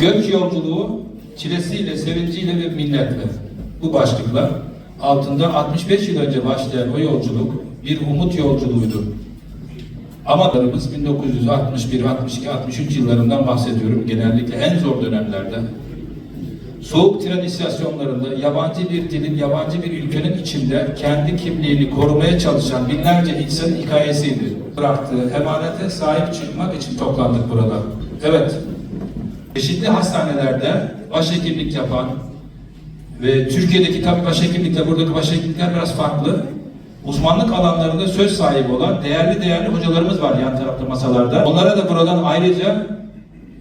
Göç yolculuğu çilesiyle, sevinciyle ve minnetle. Bu başlıklar altında 65 yıl önce başlayan o yolculuk bir umut yolculuğuydu. Amalarımız 1961, 62, 63 yıllarından bahsediyorum. Genellikle en zor dönemlerde. Soğuk tren istasyonlarında yabancı bir dilin, yabancı bir ülkenin içinde kendi kimliğini korumaya çalışan binlerce insanın hikayesiydi. Bıraktığı emanete sahip çıkmak için toplandık burada. Evet, çeşitli hastanelerde başhekimlik yapan ve Türkiye'deki tabii başhekimlikle buradaki başhekimlikler biraz farklı. Uzmanlık alanlarında söz sahibi olan değerli değerli hocalarımız var yan tarafta masalarda. Onlara da buradan ayrıca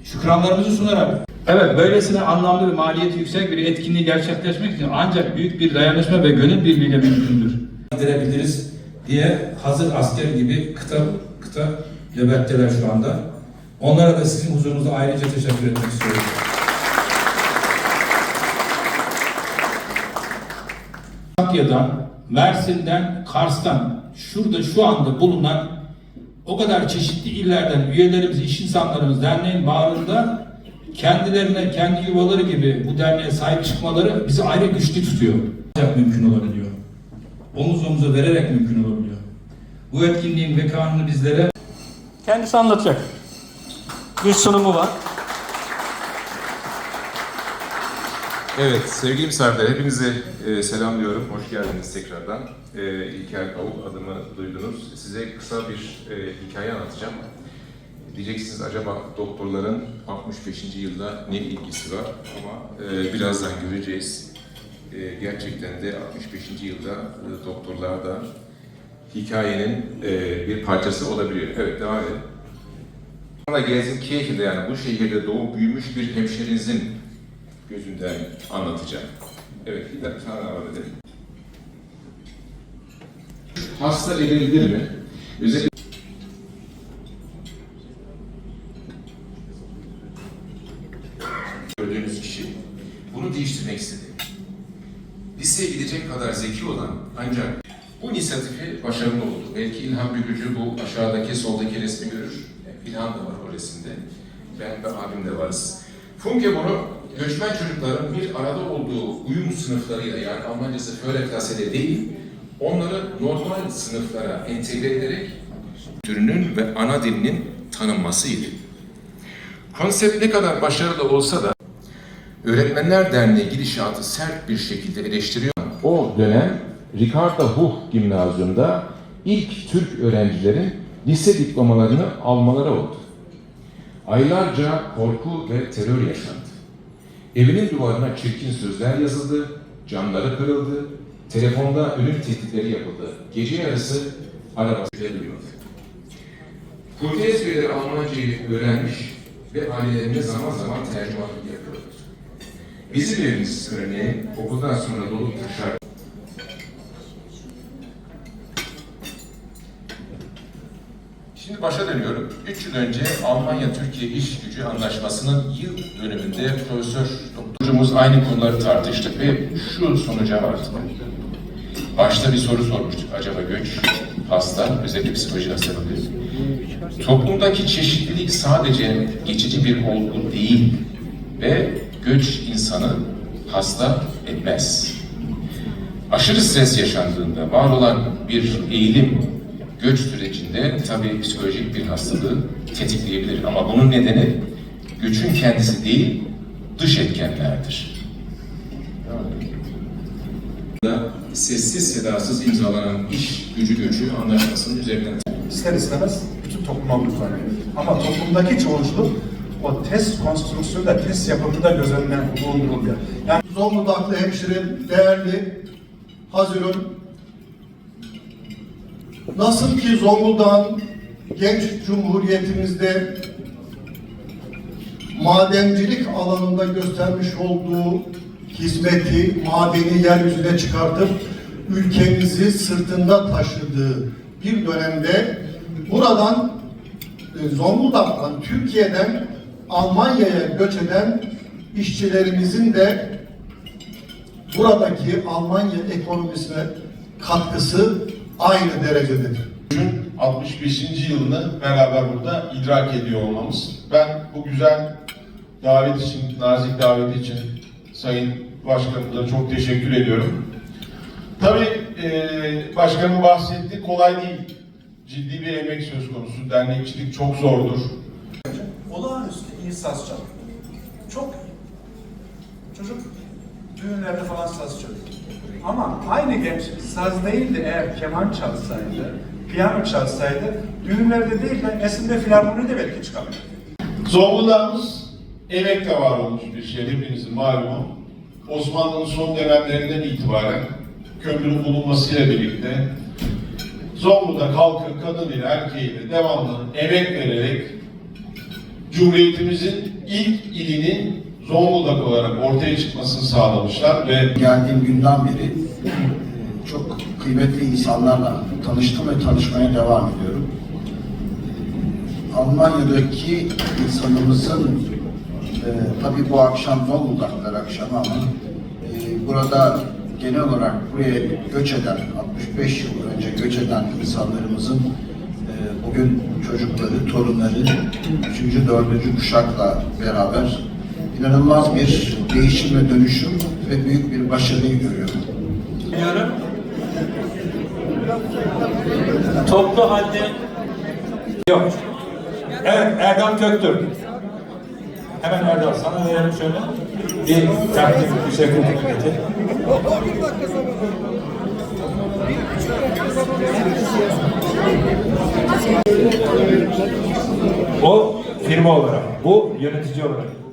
şükranlarımızı sunarak Evet, böylesine anlamlı ve maliyeti yüksek bir etkinliği gerçekleşmek için ancak büyük bir dayanışma ve gönül birliğiyle mümkündür. Giderebiliriz diye hazır asker gibi kıta kıta nöbetteler şu anda. Onlara da sizin huzurunuzda ayrıca teşekkür etmek istiyorum. Trakya'dan, Mersin'den, Kars'tan, şurada şu anda bulunan o kadar çeşitli illerden üyelerimiz, iş insanlarımız derneğin bağrında kendilerine, kendi yuvaları gibi bu derneğe sahip çıkmaları bizi ayrı güçlü tutuyor. Mümkün olabiliyor. Omuz omuza vererek mümkün olabiliyor. Bu etkinliğin vekanını bizlere Kendisi anlatacak. Bir sunumu var. Evet, sevgili misafirler, hepinize e, selamlıyorum. Hoş geldiniz tekrardan. E, İlker Kavuk adımı duydunuz. Size kısa bir e, hikaye anlatacağım. Diyeceksiniz acaba doktorların 65. yılda ne ilgisi var? Ama e, birazdan göreceğiz. E, gerçekten de 65. yılda e, doktorlar da hikayenin e, bir parçası olabiliyor. Evet, devam edelim. Sonra Gelsenkirchen'de yani bu şehirde doğup büyümüş bir hemşerinizin gözünden anlatacağım. Evet, bir dakika sana devam edelim. Hasta evlenir mi? Özellikle gördüğünüz kişi bunu değiştirmek istedi. Liseye gidecek kadar zeki olan ancak bu inisiyatifi başarılı oldu. Belki İlhan Bükücü bu aşağıdaki soldaki resmi görür. İlhan da var o resimde. Ben ve abim de varız. Funke bunu göçmen çocukların bir arada olduğu uyum sınıflarıyla yani Almancası Förderklasse değil, onları normal sınıflara entegre ederek türünün ve ana dilinin tanınmasıydı. Konsept ne kadar başarılı olsa da Öğretmenler Derneği gidişatı sert bir şekilde eleştiriyor. O dönem Ricardo Huch Gimnazyum'da ilk Türk öğrencilerin lise diplomalarını almaları oldu. Aylarca korku ve terör yaşandı. Evinin duvarına çirkin sözler yazıldı, camları kırıldı, telefonda ölüm tehditleri yapıldı. Gece yarısı arabası duyuyordu. Kurtiyes üyeleri Almancayı öğrenmiş ve ailelerine zaman zaman tercümanlık yapıyordu. Bizim evimiz örneğin okuldan sonra dolup taşar. Şimdi başa dönüyorum. Üç yıl önce Almanya-Türkiye İş Gücü Anlaşması'nın yıl dönümünde Profesör Doktorumuz aynı konuları tartıştık ve şu sonuca vardık. Başta bir soru sormuştuk. Acaba göç, hasta, özellikle psikolojik hastalıkları. Toplumdaki çeşitlilik sadece geçici bir olgu değil ve göç insanı hasta etmez. Aşırı stres yaşandığında var olan bir eğilim göç sürecinde tabii psikolojik bir hastalığı tetikleyebilir. Ama bunun nedeni göçün kendisi değil, dış etkenlerdir. Da sessiz sedasız imzalanan iş gücü göçü anlaşmasının üzerinden ister istemez bütün topluma uygulanıyor. Ama toplumdaki çoğunluk o test konstrüksiyonda, test yapımında göz önüne bulunduruluyor. Yani Zonguldaklı hemşirim, değerli Hazirun, nasıl ki Zonguldak'ın genç cumhuriyetimizde madencilik alanında göstermiş olduğu hizmeti madeni yeryüzüne çıkartıp ülkemizi sırtında taşıdığı bir dönemde buradan e, Zonguldak'tan, Türkiye'den Almanya'ya göç eden işçilerimizin de buradaki Almanya ekonomisine katkısı aynı derecededir. 65. yılını beraber burada idrak ediyor olmamız. Ben bu güzel davet için, nazik davet için Sayın Başkanımıza çok teşekkür ediyorum. Tabii e, başkanım bahsetti, kolay değil. Ciddi bir emek söz konusu. Dernekçilik çok zordur. Olağanüstü iyi saz çalıyor. Çok iyi. Çocuk düğünlerde falan saz çalıyor. Ama aynı genç saz değil de eğer keman çalsaydı, piyano çalsaydı, düğünlerde değil de Esin'de filarmonide belki çıkabilirdi. Zonguldak'ımız emekle var olmuş bir şehir, hepinizin malumu. Osmanlı'nın son dönemlerinden itibaren kömürün bulunmasıyla birlikte Zonguldak halkı kadınıyla erkeğiyle devamlı emek vererek Cumhuriyetimizin ilk ilinin Zonguldak olarak ortaya çıkmasını sağlamışlar ve geldiğim günden beri e, çok kıymetli insanlarla tanıştım ve tanışmaya devam ediyorum. Almanya'daki insanımızın e, tabii bu akşam Zonguldaklar akşamı ama e, burada genel olarak buraya göç eden, 65 yıl önce göç eden insanlarımızın e, bugün çocukları, torunları, 3. 4. kuşakla beraber inanılmaz bir değişim ve dönüşüm ve büyük bir başarıyı görüyorum. Diyorum. Toplu halde Yok. Evet Erdal Köktürk. Hemen Erdal sana verelim şöyle. Bir takdim, teşekkür getir. O firma olarak, bu yönetici olarak.